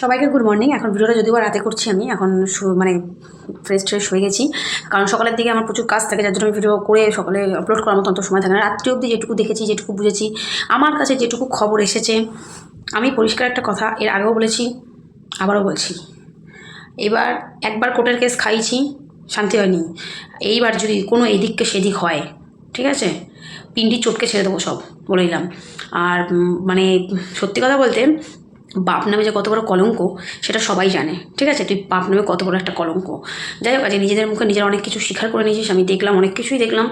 সবাইকে good morning এখন ভিডিওটা যদিও রাতে করছি আমি, এখন মানে ফ্রেশ ট্রেশ হয়ে গেছি। কারণ সকালের দিকে আমার প্রচুর কাজ থাকে, যার জন্য আমি ভিডিও করে সকালে আপলোড করার মতো অত সময় থাকে না। রাত্রি অবধি যেটুকু দেখেছি, যেটুকু বুঝেছি, আমার কাছে যেটুকু খবর এসেছে, আমি পরিষ্কার একটা কথা, এর আগেও বলেছি, আবারও বলছি। এবার একবার কোর্টের কেস খাইছি, শান্তি হয়নি। এইবার যদি কোনো এদিককে সেদিক হয়, ঠিক আছে? পিন্ডি চটকে ছেড়ে দেবো সব, বলে দিলাম আর মানে সত্যি কথা বলতে বাপ নামে যে কত বড় কলঙ্ক, সেটা সবাই জানে, ঠিক আছে? তুই বাপ নামে কত বড় একটা কলঙ্ক। যাই হোক, আজ নিজেদের মুখে নিজের অনেক কিছু স্বীকার করে নিয়েছিস, আমি দেখলাম, অনেক কিছুই দেখলাম।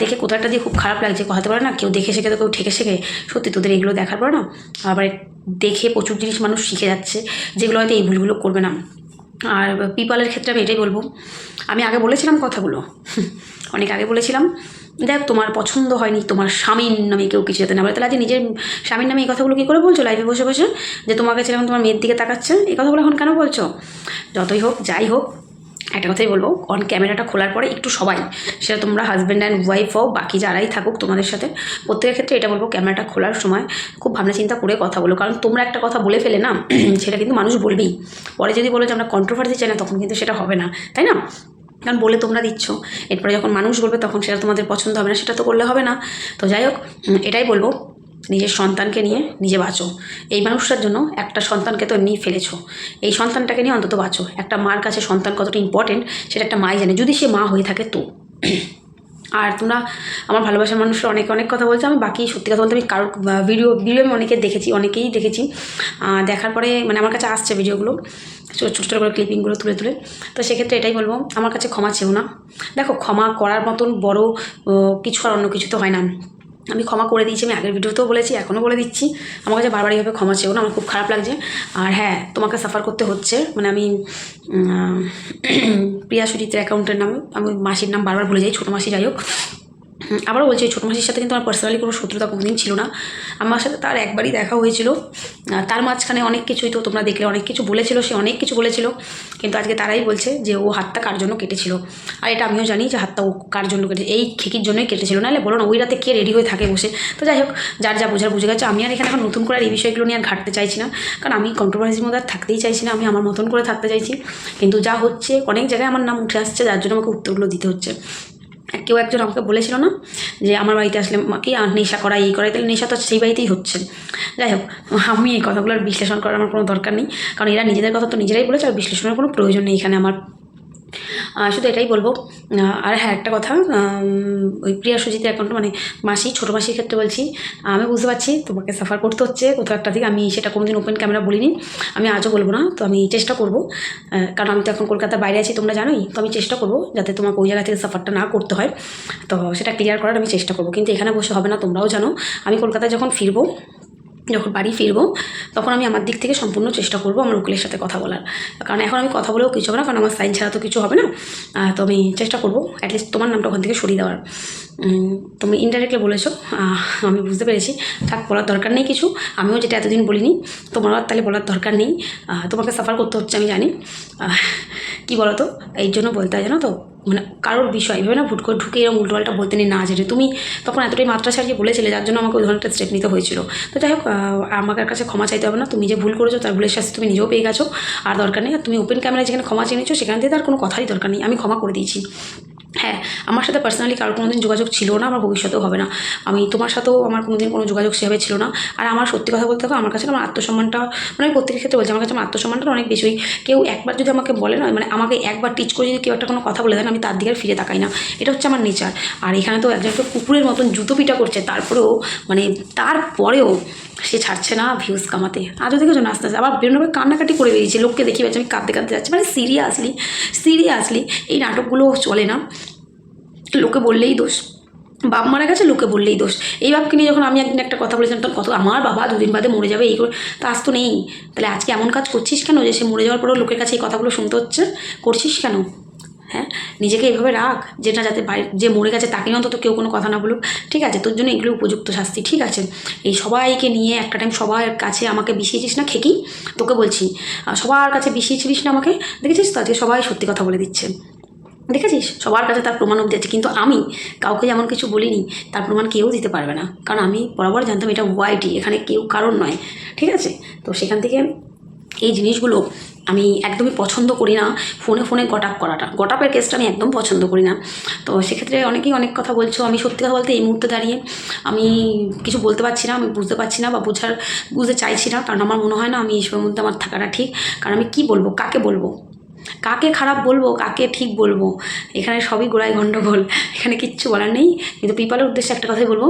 দেখে কোথাও একটা দিয়ে খুব খারাপ লাগছে হতে পারে না? কেউ দেখে শেখে তো, কেউ ঠেকে শেখে। সত্যি, তোদের এগুলো দেখার পর না, আবার দেখে প্রচুর জিনিস মানুষ শিখে যাচ্ছে, যেগুলো হয়তো এই ভুলগুলো করবে না। আর পিপালের ক্ষেত্রে আমি এটাই বলব, আমি আগে বলেছিলাম কথাগুলো অনেক আগে বলেছিলাম, দেখ তোমার পছন্দ হয়নি, তোমার স্বামীর নামে কেউ কিছু যাতে না বলে, তাহলে আজ নিজের স্বামীর নামে এই কথাগুলো কী করে বলছো? লাইফে বসে বসে যে তোমাকে ছেলে তোমার মেয়ের দিকে তাকাচ্ছে, এই কথাগুলো এখন কেন বলছো? যতই হোক, যাই হোক, একটা কথাই বলব অন ক্যামেরাটা খোলার পরে একটু সবাই, সেটা তোমরা হাজব্যান্ড অ্যান্ড ওয়াইফ হও বাকি যারাই থাকুক তোমাদের সাথে, প্রত্যেকের ক্ষেত্রে এটা বলব ক্যামেরাটা খোলার সময় খুব ভাবনা চিন্তা করে কথা বলো, কারণ তোমরা একটা কথা বলে ফেলে না, সেটা কিন্তু মানুষ বলবেই। পরে যদি বলো যে আমরা কন্ট্রোভার্সি চাই না তখন কিন্তু সেটা হবে না, তাই না? কারণ বলে তোমরা দিচ্ছ। এরপরে যখন মানুষ বলবে তখন সেটা তোমাদের পছন্দ হবে না, সেটা তো করলে হবে না। তো যাই হোক এটাই বলব, নিজের সন্তানকে নিয়ে নিজে বাঁচো। এই মানুষটার জন্য একটা সন্তানকে তো এমনিই ফেলেছো। এই সন্তানটাকে নিয়ে অন্তত বাঁচো। একটা মার কাছে সন্তান কতটা ইম্পর্টেন্ট সেটা একটা মাই জানে। যদি সে মা হয়ে থাকে তো। আর তোমরা আমার ভালোবাসার মানুষরা অনেক অনেক কথা বলছে, আমি বাকি সত্যি কথা বলতে আমি কারোর ভিডিও ভিডিও আমি অনেকে দেখেছি, অনেকেই দেখেছি। দেখার পরে মানে আমার কাছে আসছে ভিডিওগুলো ছোটো ছোটো করে ক্লিপিংগুলো তুলে তুলে। তো সেক্ষেত্রে এটাই বলব, আমার কাছে ক্ষমা চেও না। দেখো, ক্ষমা করার মতন বড় কিছু আর অন্য কিছু তো হয় না। আমি ক্ষমা করে দিয়েছি, আমি আগের ভিডিওতেও বলেছি, এখনও বলে দিচ্ছি। আমার কাছে বারবার এইভাবে ক্ষমা চেয়েও না, আমার খুব খারাপ লাগছে। আর হ্যাঁ তোমাকে সাফার করতে হচ্ছে। মানে আমি প্রিয়া সুজিতের অ্যাকাউন্টের নাম, আমি মাসির নাম বারবার ভুলে যাই, ছোটো মাসি যাই হোক। আবারও বলছি, ছোটো মাসির সাথে কিন্তু আমার পার্সোনালি কোনো শত্রুতা কোনোদিন ছিল না। আমার সাথে তার একবারই দেখা হয়েছিল। তার মাঝখানে অনেক কিছুই তো তোমরা দেখলে, অনেক কিছু বলেছিল, সে অনেক কিছু বলেছিল। কিন্তু আজকে তারাই বলছে যে, ও হাতটা কার জন্য কেটেছিল? আর এটা আমিও জানি যে, হাতটা ও কার জন্য কেটে, এই খেকির জন্যই কেটেছিল। নাহলে বলো না, ওই রাতে কে রেডি হয়ে থাকে বসে? তো যাই হোক, যার যা বোঝার বুঝে গেছে। আমি আর এখানে এখন নতুন করে এই বিষয়গুলো নিয়ে আর ঘাটতে চাইছি না। কারণ আমি কন্ট্রোভার্সির মধ্যে আর থাকতেই চাইছি না। আমি আমার মতন করে থাকতে চাইছি। কিন্তু যা হচ্ছে, অনেক জায়গায় আমার নাম উঠে আসছে, যার জন্য আমাকে উত্তরগুলো দিতে হচ্ছে। কেউ একজন আমাকে বলেছিল না যে আমার বাড়িতে আসলে কি নেশা করা, এই করা, তাহলে নেশা তো সেই বাড়িতেই হচ্ছে। যাই হোক, আমি এই কথাগুলোর বিশ্লেষণ করার আমার কোনো দরকার নেই। কারণ এরা নিজেদের কথা তো নিজেরাই বলেছে, আর বিশ্লেষণের কোনো প্রয়োজন নেই এখানে আমার। শুধু এটাই বলব। আর হ্যাঁ একটা কথা ওই প্রিয়া সুজিতের অ্যাকাউন্ট মানে মাসি, ছোটো মাসির ক্ষেত্রে বলছি, আমি বুঝতে পারছি তোমাকে সাফার করতে হচ্ছে, কোথাও একটা থেকে আমি সেটা কোনোদিন ওপেন ক্যামেরা বলিনি, আমি আজও বলব না, তো আমি চেষ্টা করব কারণ আমি তো এখন কলকাতার বাইরে আছি, তোমরা জানোই, তো আমি চেষ্টা করব যাতে তোমাকে ওই জায়গা থেকে সাফারটা না করতে হয়, তো সেটা ক্লিয়ার করার আমি চেষ্টা করব, কিন্তু এখানে বসে হবে না, তোমরাও জানো, আমি কলকাতায় যখন ফিরবো যখন বাড়ি ফিরবো, তখন আমি আমার দিক থেকে সম্পূর্ণ চেষ্টা করব আমার উকিলের সাথে কথা বলার। কারণ এখন আমি কথা বলেও কিছু হবে না, কারণ আমার সাইন ছাড়া তো কিছু হবে না। তো আমি চেষ্টা করব অ্যাটলিস্ট তোমার নামটা ওখান থেকে সরিয়ে দেওয়ার। তুমি ইনডাইরেক্টলি বলেছ আমি বুঝতে পেরেছি। থাক, বলার দরকার নেই কিছু। আমিও যেটা এতদিন বলিনি, তোমারও আর তাহলে বলার দরকার নেই। তোমাকে সাফার করতে হচ্ছে, আমি জানি। কি বলো তো এই জন্য বলতে হয়, জানো তো? মানে কারোর বিষয়, এভাবে না ভুট করে ঢুকে এরকম উল্টোপাল্টা বলতে নেই, না যেটা তুমি তখন এতটাই মাত্রা ছাড়িয়ে বলেছিলে, যার জন্য আমাকে ওই ধরনের একটা স্টেপ নিতে হয়েছিল। তো যাই হোক আমার কাছে ক্ষমা চাইতে হবে না, তুমি যে ভুল করেছ তার ভুলের শাস্তি তুমি নিজেও পেয়ে গেছো। আর দরকার নেই আর তুমি ওপেন ক্যামেরায় যেখানে ক্ষমা চেয়ে নিয়েছো সেখান থেকে তার কোনো কথাই দরকার নেই, আমি ক্ষমা করে দিয়েছি। হ্যাঁ আমার সাথে পার্সোনালি কারোর কোনো দিন যোগাযোগ ছিল না, আমার ভবিষ্যতেও হবে না। আমি তোমার সাথেও আমার কোনো দিন কোনো যোগাযোগ সেভাবে ছিল না। আর আমার সত্যি কথা বলতে হবে আমার কাছে আমার আত্মসম্মানটা মানে আমি প্রত্যেকের ক্ষেত্রে বলছি, আমার কাছে আমার আত্মসম্মানটা অনেক বেশি। কেউ একবার যদি আমাকে বলে না মানে আমাকে একবার টিচ করে যদি কেউ একটা কোনো কথা বলে দেন আমি তার দিকে আর ফিরে তাকাই না। এটা হচ্ছে আমার নেচার আর এখানে তো একজন তো কুকুরের মতন জুতো পিটা করছে, তারপরেও মানে তারপরেও সে ছাড়ছে না ভিউজ কামাতে। আজও দেখেছ না, আস্তে আস্তে। আবার বিভিন্নভাবে কান্নাকাটি করে বেরিয়েছে, লোককে দেখি পাচ্ছি আমি কাঁদতে কাঁদতে যাচ্ছি। মানে সিরিয়াসলি সিরিয়াসলি এই নাটকগুলো চলে না। লোকে বললেই দোষ। বাপ মারা গেছে, লোকে বললেই দোষ। এই বাপকে নিয়ে যখন আমি একদিন একটা কথা বলেছিলাম, তখন কত আমার বাবা দুদিন বাদে মরে যাবে, এই করে তা আজ তো নেই। তাহলে আজকে এমন কাজ করছিস কেন যে সে মরে যাওয়ার পরেও লোকের কাছে এই কথাগুলো শুনতে হচ্ছে? করছিস কেন? হ্যাঁ? নিজেকে এইভাবে রাখ, যেটা যাতে যে মরে গেছে তাকে অন্তত কেউ কোনো কথা না বলুক। ঠিক আছে, তোর জন্য এগুলো উপযুক্ত শাস্তি, ঠিক আছে? এই সবাইকে নিয়ে একটা টাইম সবার কাছে আমাকে বিষিয়েছিস না খেকি? তোকে বলছি সবার কাছে বিষিয়েছিলিস না আমাকে? দেখেছিস তো? আজকে সবাই সত্যি কথা বলে দিচ্ছে। দেখেছিস? সবার কাছে তার প্রমাণ অব্দি আছে। কিন্তু আমি কাউকে যেমন কিছু বলিনি, তার প্রমাণ কেউ দিতে পারবে না। কারণ আমি বরাবর জানতাম এটা ওয়াইটি এখানে কেউ কারণ নয়। ঠিক আছে? তো সেখান থেকে এই জিনিসগুলো আমি একদমই পছন্দ করি না। ফোনে ফোনে গটাপ করাটা। গটাপের কেসটা আমি একদম পছন্দ করি না। তো সেক্ষেত্রে অনেকেই অনেক কথা বলছো। আমি সত্যি কথা বলতে এই মুহূর্তে দাঁড়িয়ে আমি কিছু বলতে পারছি না, আমি বুঝতে পারছি না বা বোঝার, বুঝতে চাইছি না। কারণ আমার মনে হয় না আমি এইসবের মধ্যে আমার থাকাটা ঠিক। কারণ আমি কি বলব? কাকে বলব? কাকে খারাপ বলব, কাকে ঠিক বলব? এখানে সবই গোড়ায় গণ্ডগোল এখানে কিচ্ছু বলার নেই। কিন্তু পিপালের উদ্দেশ্যে একটা কথাই বলব।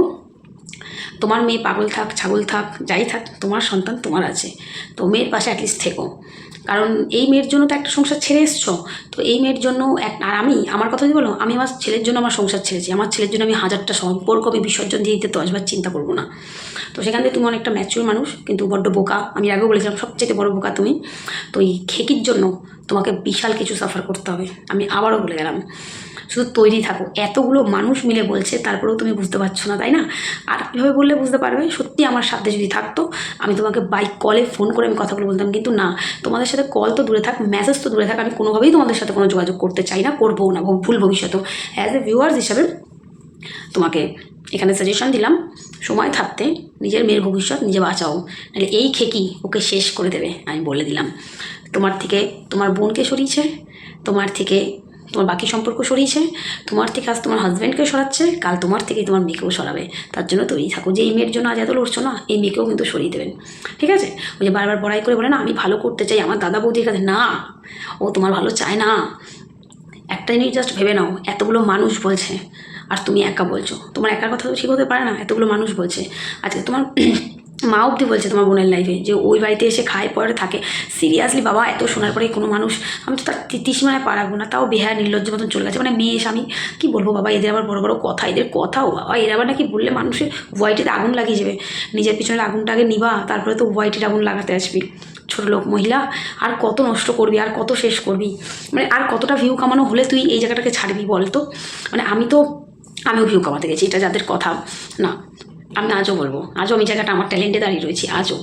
তোমার মেয়ে পাগল থাক, ছাগল থাক, যাই থাক, তোমার সন্তান তোমার আছে। তো মেয়ের পাশে অ্যাটলিস্ট থেকো। কারণ এই মেয়ের জন্য তো একটা সংসার ছেড়ে এসছো। তো এই মেয়ের জন্য এক, আর আমি, আমার কথা যদি বলো? আমি আমার ছেলের জন্য আমার সংসার ছেড়েছি। আমার ছেলের জন্য আমি হাজারটা সম্পর্ক, আমি বিসর্জন দিয়ে দিতে দশবার চিন্তা করব না। তো সেখান থেকে তুমি অনেকটা ম্যাচুর মানুষ, কিন্তু বড্ড বোকা। আমি আগেও বলেছিলাম সবচেয়ে বড় বোকা তুমি। তো এই খেকির জন্য তোমাকে বিশাল কিছু সাফার করতে হবে। আমি আবারও বলে গেলাম। শুধু তৈরি থাকো। এতগুলো মানুষ মিলে বলছে, তারপরেও তুমি বুঝতে পারছ না, তাই না? আর কীভাবে বললে বুঝতে পারবে, সত্যি আমার সাথে যদি থাকতো, আমি তোমাকে বাইক কলে ফোন করে আমি কথাগুলো বলতাম। কিন্তু না, তোমাদের সাথে কল তো দূরে থাক মেসেজ তো দূরে থাক, আমি কোনোভাবেই তোমাদের সাথে কোনো যোগাযোগ করতে চাই না, করবও না ভুল ভবিষ্যতেও অ্যাজ এ ভিউয়ার্স হিসাবে তোমাকে এখানে সাজেশন দিলাম, সময় থাকতে নিজের মেয়ের ভবিষ্যৎ নিজে বাঁচাও। নাহলে এই খেকি ওকে শেষ করে দেবে, আমি বলে দিলাম। তোমার থেকে তোমার বোনকে সরিয়েছে, তোমার থেকে তোমার বাকি সম্পর্ক সরিয়েছে, তোমার থেকে আজ তোমার হাজব্যান্ডকে সরাচ্ছে, কাল তোমার থেকে তোমার মেয়েকেও সরাবে। তার জন্য তৈরি থাকো যে এই মেয়ের জন্য আজ এত লড়ছো না, এই মেয়েকেও কিন্তু সরিয়ে দেবেন। ঠিক আছে? ওই যে বারবার বড়াই করে বলে না, আমি ভালো করতে চাই, আমার দাদা বৌদির কাছে। না, ও তোমার ভালো চায় না। একটা জিনিস জাস্ট ভেবে নাও, এতগুলো মানুষ বলছে, আর তুমি একা বলছো। তোমার একার কথা তো ঠিক হতে পারে না, এতগুলো মানুষ বলছে। আজকে তোমার মা অবধি বলছে তোমার বোনের লাইফে যে ওই বাড়িতে এসে খায়, পরে থাকে। সিরিয়াসলি বাবা, এত শোনার পরে কোনো মানুষ, আমি তো তার তিসিমায় পা রাখব না, তাও বেহার নির্লজ্জ মতন চলে গেছে। মানে মেয়ে এসে আমি কী বলব বাবা, এদের আবার বড় বড় কথা, এদের কথাও বাবা, এরা আবার নাকি বললে মানুষের হোয়াইটিতে আগুন লাগিয়ে যাবে নিজের পিছনের আগুনটা আগে নিবা, তারপরে তো হোয়াইটের আগুন লাগাতে আসবি। ছোটো লোক, মহিলা, আর কত নষ্ট করবি, আর কত শেষ করবি। মানে আর কতটা ভিউ কামানো হলে তুই এই জায়গাটাকে ছাড়বি বল তো মানে আমি তো, আমিও ভিউ কামাতে গেছি, এটা যাদের কথা। না আমি আজও বলব, আজও আমি জায়গাটা আমার ট্যালেন্টে দাঁড়িয়ে রয়েছি, আজও।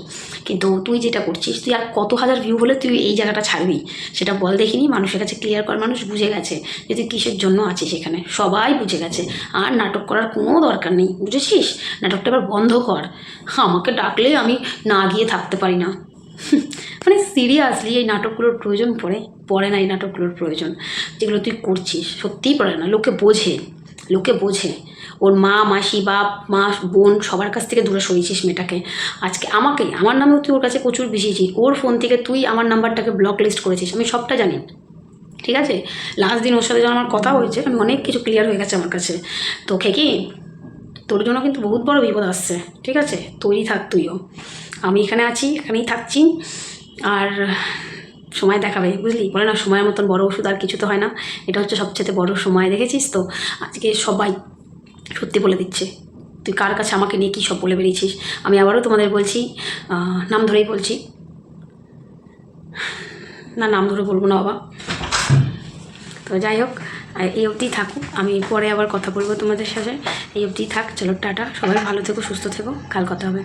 কিন্তু তুই যেটা করছিস, তুই আর কত হাজার ভিউ হলে তুই এই জায়গাটা ছাড়বি? সেটা বল দেখিনি, মানুষের কাছে ক্লিয়ার কর, মানুষ বুঝে গেছে যে তুই কিসের জন্য আছিস এখানে। সবাই বুঝে গেছে। আর নাটক করার কোনো দরকার নেই, বুঝেছিস? নাটকটা এবার বন্ধ কর। আমাকে ডাকলে আমি না গিয়ে থাকতে পারি না। মানে সিরিয়াসলি এই নাটকগুলোর প্রয়োজন পড়ে? পড়ে না এই নাটকগুলোর প্রয়োজন। যেগুলো তুই করছিস, সত্যিই পড়ে না, লোকে বোঝে। লোকে বোঝে। ওর মা, মাসি, বাপ, মা, বোন সবার কাছ থেকে দূরে সরিয়েছিস মেয়েটাকে। আজকে আমাকে, আমার নামেও তুই ওর কাছে প্রচুর বেশিয়েছিস ওর ফোন থেকে তুই আমার নাম্বারটাকে ব্লক লিস্ট করেছিস। আমি সবটা জানি। ঠিক আছে? লাস্ট দিন ওর সাথে যখন আমার কথা হয়েছে, আমি অনেক কিছু ক্লিয়ার হয়ে গেছে আমার কাছে। তো খেকি তোর জন্য কিন্তু বহুত বড় বিপদ আসছে। ঠিক আছে? তৈরি থাক তুইও। আমি এখানে আছি, এখানেই থাকছি। আর সময় দেখাবে, বুঝলি? বলে না, সময়ের মতন বড় ওষুধ আর কিছু তো হয় না। এটা হচ্ছে সবচেয়ে বড় সময়, দেখেছিস তো? আজকে সবাই সত্যি বলে দিচ্ছে। তুই কার কাছে আমাকে নিয়ে কী সব বলে বেরিয়েছিস? আমি আবারও তোমাদের বলছি নাম ধরেই বলছি। না, নাম ধরে বলব না বাবা। তো যাই হোক এই অবধি থাকুক আমি পরে আবার কথা বলব তোমাদের সাথে। এই অবধি থাক, চলো, টাটা। সবাই ভালো থেকো, সুস্থ থেকো। কাল কথা হবে।